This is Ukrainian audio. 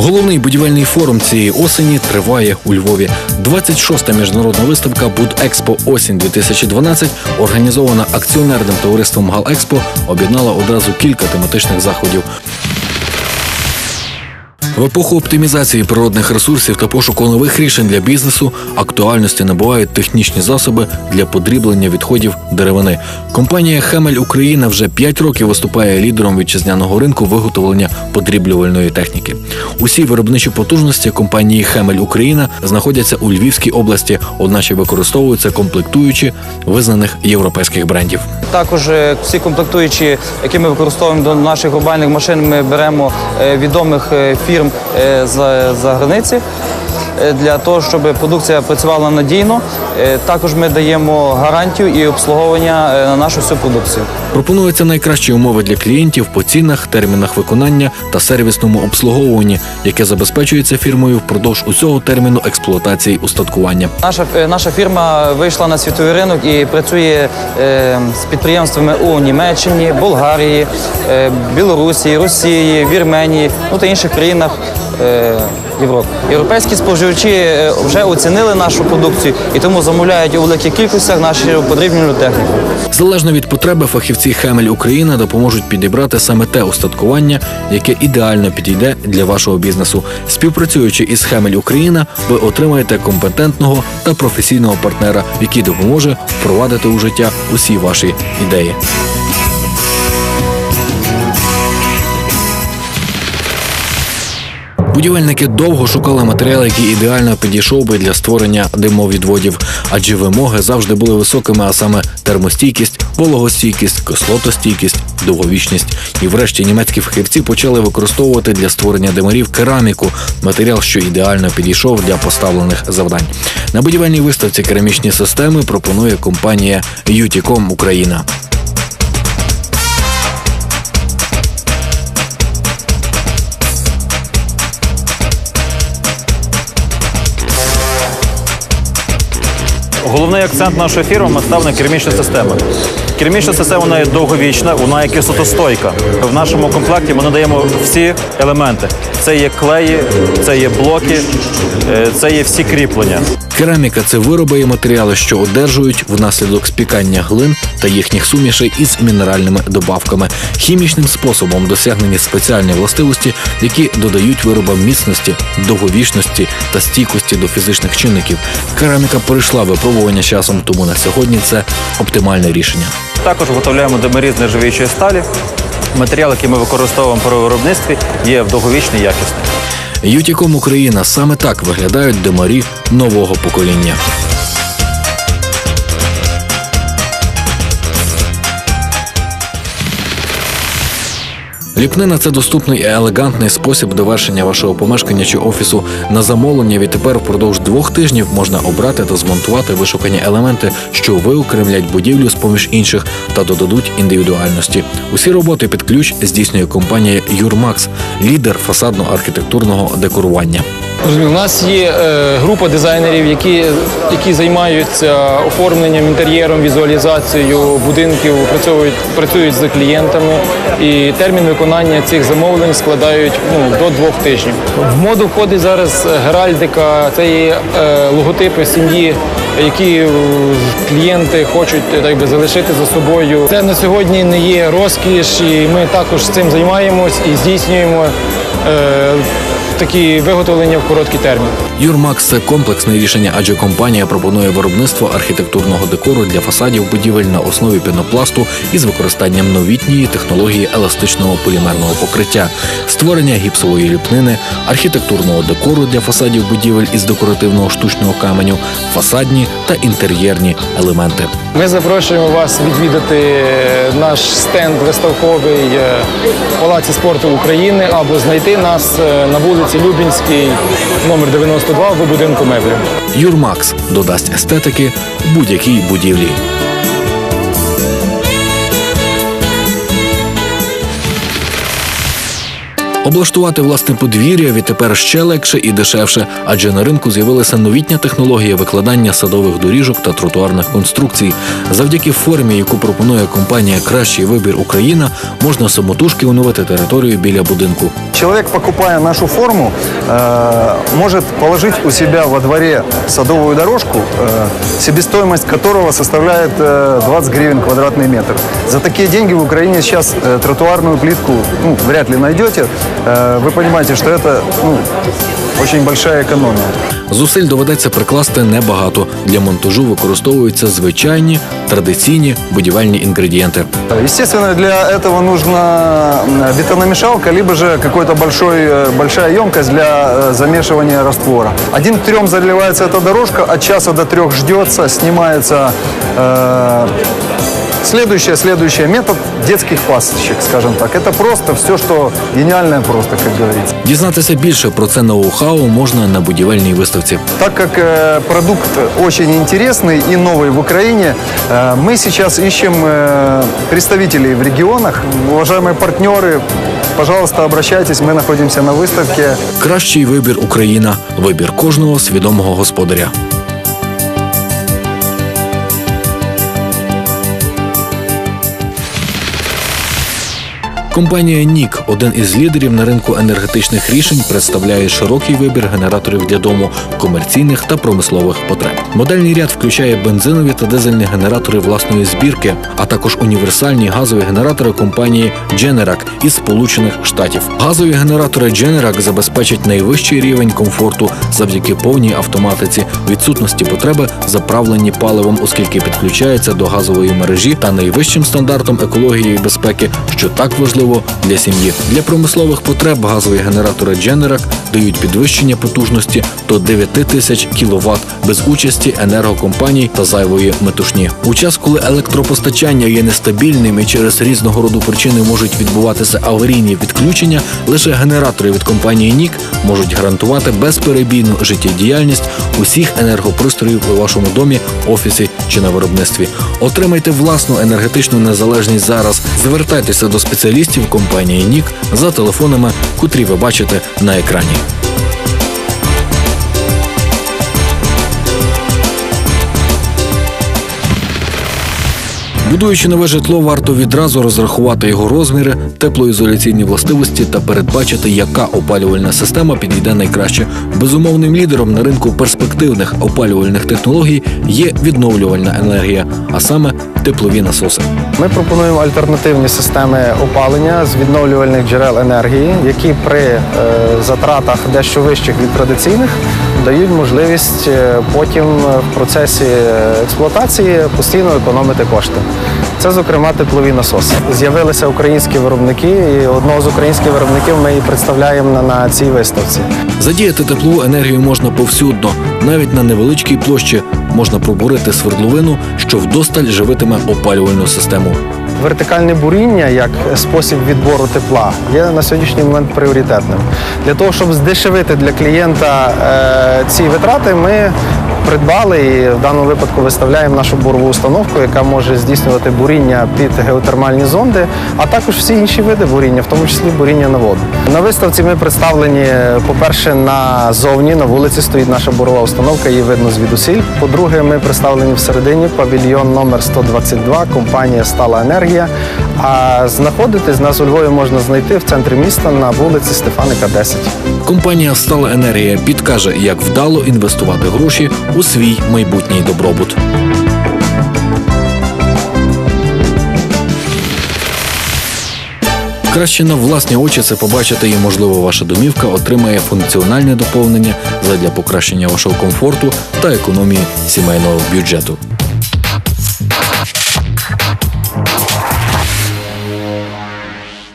Головний будівельний форум цієї осені триває у Львові. 26-та міжнародна виставка Будекспо осінь 2012 організована акціонерним товариством Галекспо, об'єднала одразу кілька тематичних заходів. В епоху оптимізації природних ресурсів та пошуку нових рішень для бізнесу актуальності набувають технічні засоби для подріблення відходів деревини. Компанія Хемель Україна вже 5 років виступає лідером вітчизняного ринку виготовлення подріблювальної техніки. Усі виробничі потужності компанії Хемель Україна знаходяться у Львівській області, одначе використовуються комплектуючі визнаних європейських брендів. Також е, всі комплектуючі, які ми використовуємо до наших глобальних машин, ми беремо е, відомих е, фірм е, за, за границі е, для того, щоб продукція працювала надійно. Е, Також ми даємо гарантію і обслуговування на нашу всю продукцію. Пропонуються найкращі умови для клієнтів по цінах, термінах виконання та сервісному обслуговуванні, яке забезпечується фірмою впродовж усього терміну експлуатації устаткування. Наша, наша фірма вийшла на світовий ринок і працює е, з підприємствами у Німеччині, Болгарії, е, Білорусі, Росії, Вірменії, ну та інших країнах. Е, Європи. Європейські споживачі е, вже оцінили нашу продукцію і тому замовляють у великих кількостях нашу подрібнену техніку. Залежно від потреби, фахівці Хемель Україна допоможуть підібрати саме те устаткування, яке ідеально підійде для вашого бізнесу. Співпрацюючи із Хемель Україна, ви отримаєте компетентного та професійного партнера, який допоможе впровадити у життя усі ваші ідеї. Будівельники довго шукали матеріал, який ідеально підійшов би для створення димовідводів, адже вимоги завжди були високими, а саме термостійкість, вологостійкість, кислотостійкість, довговічність. І врешті німецькі фахівці почали використовувати для створення димарів кераміку, матеріал, що ідеально підійшов для поставлених завдань. На будівельній виставці керамічні системи пропонує компанія Ютіком Україна. Головний акцент нашої фірми ми став на керамічну систему. Керамічна система вона є довговічна, вона є кислотостойка. В нашому комплекті ми надаємо всі елементи. Це є клеї, це є блоки, е, це є всі кріплення. Кераміка це вироби і матеріали, що одержують внаслідок спікання глин та їхніх сумішей із мінеральними добавками. Хімічним способом досягнені спеціальні властивості, які додають виробам міцності, довговічності та стійкості до фізичних чинників. Кераміка пройшла випробування часом, тому на сьогодні це оптимальне рішення. Також виготовляємо димарі з нержавіючої сталі. Матеріал, який ми використовуємо при виробництві, є довговічний якісний. Ютіком Україна саме так виглядають димарі нового покоління. Ліпнина це доступний і елегантний спосіб довершення вашого помешкання чи офісу на замовлення. Відтепер впродовж двох тижнів можна обрати та змонтувати вишукані елементи, що виокремлять будівлю з поміж інших та додадуть індивідуальності. Усі роботи під ключ здійснює компанія Юрмакс, лідер фасадно-архітектурного декорування. У нас є е, група дизайнерів, які, які займаються оформленням, інтер'єром, візуалізацією будинків, працюють, працюють з клієнтами. І термін виконання цих замовлень складають ну, до двох тижнів. В моду входить зараз геральдика, це є е, логотипи сім'ї, які клієнти хочуть так би, залишити за собою. Це на сьогодні не є розкіш, і ми також цим займаємось і здійснюємо. Е, такі виготовлення в короткий термін. Юрмакс це комплексне рішення, адже компанія пропонує виробництво архітектурного декору для фасадів будівель на основі пінопласту із використанням новітньої технології еластичного полімерного покриття, створення гіпсової ліпнини, архітектурного декору для фасадів будівель із декоративного штучного каменю, фасадні та інтер'єрні елементи. Ми запрошуємо вас відвідати наш стенд виставковий е, в Палаці спорту України або знайти нас е, на вулиці Любінській, номер 92 в будинку меблі. Юрмакс додасть естетики будь-якій будівлі. Облаштувати власне подвір'я відтепер ще легше і дешевше, адже на ринку з'явилася новітня технологія викладання садових доріжок та тротуарних конструкцій. Завдяки формі, яку пропонує компанія Кращий вибір Україна, можна самотужки оновити територію біля будинку. Человек, покупая нашу форму, э, может положить у себя во дворе садовую дорожку, э, себестоимость которого составляет э, 20 гривен квадратный метр. За такие деньги в Украине сейчас э, тротуарную плитку ну, вряд ли найдете. Э, вы понимаете, что это ну, очень большая экономия. Зусиль доведеться прикласти небагато. Для монтажу використовуються звичайні традиційні будівельні інгредієнти. Естественно, для этого нужна м, бетономешалка, либо же какой-то большой, э, большая емкость для э, замешивания раствора. Один к трем заливается эта дорожка, от часа до трех ждется, снимается э, Следующее, следующее метод детских пасочек, скажем так. Это просто все, что гениальное просто, как говорится. Дізнатися більше про це ноу-хау можна на будівельній виставці. Так как э, продукт очень интересный и новый в Украине, э, мы сейчас ищем э, представителей в регионах. Уважаемые партнеры, пожалуйста, обращайтесь, мы находимся на выставке. Кращий вибір Україна. Вибір кожного свідомого господаря. Компанія Нік, один із лідерів на ринку енергетичних рішень, представляє широкий вибір генераторів для дому, комерційних та промислових потреб. Модельний ряд включає бензинові та дизельні генератори власної збірки, а також універсальні газові генератори компанії Generac із Сполучених Штатів. Газові генератори Generac забезпечать найвищий рівень комфорту завдяки повній автоматиці, відсутності потреби заправлені паливом, оскільки підключаються до газової мережі та найвищим стандартом екології і безпеки, що так важливо для сім'ї. Для промислових потреб газові генератори Generac дають підвищення потужності до 9 тисяч кВт без участі енергокомпаній та зайвої метушні. У час, коли електропостачання є нестабільним і через різного роду причини можуть відбуватися аварійні відключення, лише генератори від компанії Нік можуть гарантувати безперебійну життєдіяльність усіх енергопристроїв у вашому домі, офісі чи на виробництві. Отримайте власну енергетичну незалежність зараз. Звертайтеся до спеціалістів компанії Нік за телефонами, котрі ви бачите на екрані. Thank you. Будуючи нове житло, варто відразу розрахувати його розміри, теплоізоляційні властивості та передбачити, яка опалювальна система підійде найкраще. Безумовним лідером на ринку перспективних опалювальних технологій є відновлювальна енергія, а саме теплові насоси. Ми пропонуємо альтернативні системи опалення з відновлювальних джерел енергії, які при е, затратах дещо вищих від традиційних дають можливість е, потім в процесі е, експлуатації постійно економити кошти. Це, зокрема, теплові насоси. З'явилися українські виробники, і одного з українських виробників ми і представляємо на, цій виставці. Задіяти теплову енергію можна повсюдно, навіть на невеличкій площі можна пробурити свердловину, що вдосталь живитиме опалювальну систему. Вертикальне буріння як спосіб відбору тепла є на сьогоднішній момент пріоритетним. Для того, щоб здешевити для клієнта е, ці витрати, ми придбали і в даному випадку виставляємо нашу бурову установку, яка може здійснювати буріння під геотермальні зонди, а також всі інші види буріння, в тому числі буріння на воду. На виставці ми представлені, по-перше, назовні на вулиці стоїть наша бурова установка, її видно звідусіль. По-друге, ми представлені всередині павільйон номер 122, компанія Стала Енергія. А знаходитись нас у Львові можна знайти в центрі міста на вулиці Стефаника 10. Компанія Стала Енергія підкаже, як вдало інвестувати гроші у свій майбутній добробут. Краще на власні очі це побачити і, можливо, ваша домівка отримає функціональне доповнення задля покращення вашого комфорту та економії сімейного бюджету.